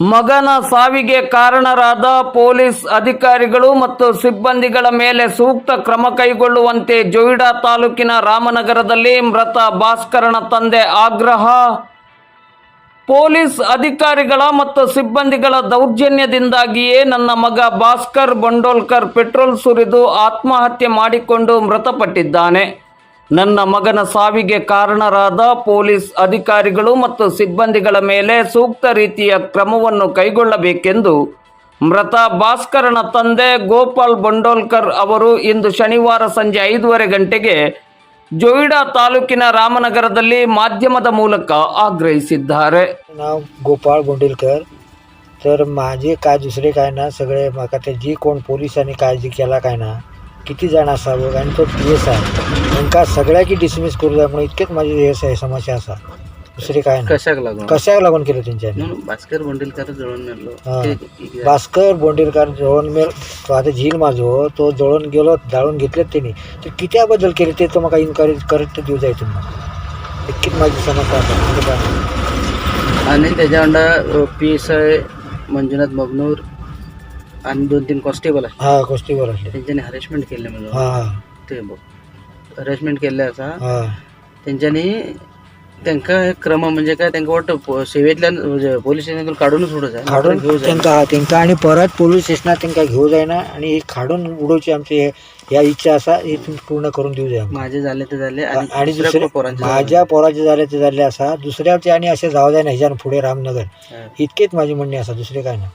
ಮಗನ ಸಾವಿಗೆ ಕಾರಣರಾದ ಪೊಲೀಸ್ ಅಧಿಕಾರಿಗಳು ಮತ್ತು ಸಿಬ್ಬಂದಿಗಳ ಮೇಲೆ ಸೂಕ್ತ ಕ್ರಮ ಕೈಗೊಳ್ಳುವಂತೆ ಜೋಯಿಡಾ ತಾಲೂಕಿನ ರಾಮನಗರದಲ್ಲಿ ಮೃತ ಭಾಸ್ಕರನ ತಂದೆ ಆಗ್ರಹ. ಪೊಲೀಸ್ ಅಧಿಕಾರಿಗಳ ಮತ್ತು ಸಿಬ್ಬಂದಿಗಳ ದೌರ್ಜನ್ಯದಿಂದಾಗಿಯೇ ನನ್ನ ಮಗ ಭಾಸ್ಕರ್ ಬಂಡೋಲ್ಕರ್ ಪೆಟ್ರೋಲ್ ಸುರಿದು ಆತ್ಮಹತ್ಯೆ ಮಾಡಿಕೊಂಡು ಮೃತಪಟ್ಟಿದ್ದಾನೆ. ನನ್ನ ಮಗನ ಸಾವಿಗೆ ಕಾರಣರಾದ ಪೊಲೀಸ್ ಅಧಿಕಾರಿಗಳು ಮತ್ತು ಸಿಬ್ಬಂದಿಗಳ ಮೇಲೆ ಸೂಕ್ತ ರೀತಿಯ ಕ್ರಮವನ್ನು ಕೈಗೊಳ್ಳಬೇಕೆಂದು ಮೃತ ಭಾಸ್ಕರನ ತಂದೆ ಗೋಪಾಲ್ ಬಂಡೋಲ್ಕರ್ ಅವರು ಇಂದು ಶನಿವಾರ ಸಂಜೆ ಐದೂವರೆ ಗಂಟೆಗೆ ಜೊಯ್ಡಾ ತಾಲೂಕಿನ ರಾಮನಗರದಲ್ಲಿ ಮಾಧ್ಯಮದ ಮೂಲಕ ಆಗ್ರಹಿಸಿದ್ದಾರೆ नाव गोपाळ बोंडिलकर तर माझे काय दुसरे काय ना सगळे म्हाका ते जी कोण पोलिसांनी काळजी केला काय ना किती जाण असावं आणि तो पी एस आहे तांकां सगळ्याकी डिसमीस करू जाय म्हणून इतकेच माझी हे स- समस्या असा. दुसरी काय ना कशाक लागून? कशाक लागून केलं त्यांच्यानी? म्हणून भास्कर बोंडीलकर जळून मेलो हा. ते- भास्कर बोंडिलकर जळून मेल तो आता झील माझो तो जळून गेलो जाळून घेतलेत त्यांनी. ते कित्या बद्दल केले ते तो म्हाका इन्क्वायरी करत ते दिवं जाय तुम्ही इतकीच माझी समस्या आसा काय. आणि त्याच्या अंडा P S I Manjunath Maganur आणि दोन तीन कॉन्स्टेबल आहे हा गोष्टीवर असले त्यांच्यानी हरेसमेंट केले म्हणजे हा. ते बघ. हरेसमेंट केले असा हा. त्यांच्यानी त्यांका हे क्रम म्हणजे काय त्यांका वाटतं प- सेवेतल्या म्हणजे पोलीस स्टेशनातून काढूनच उडत आहे. काढून घेऊ जाय त्यांका हा त्यांका आणि परत पोलीस स्टेशनात त्यांका घेऊ जायना आणि ही काढून उडवची आमची हे- या इच्छा असा ही तुम्ही पूर्ण करून देऊ जाय माझे झाले ते झाले आणि आणि दुसऱ्या पोरांचे झाले. माझ्या पोराचे झाले ते झाले असा दुसऱ्याचे आणि असे जाऊ जाय ना ह्याच्यानं पुढे रामनगर हा. इतकेच माझी म्हणणे असा दुसरे काय ना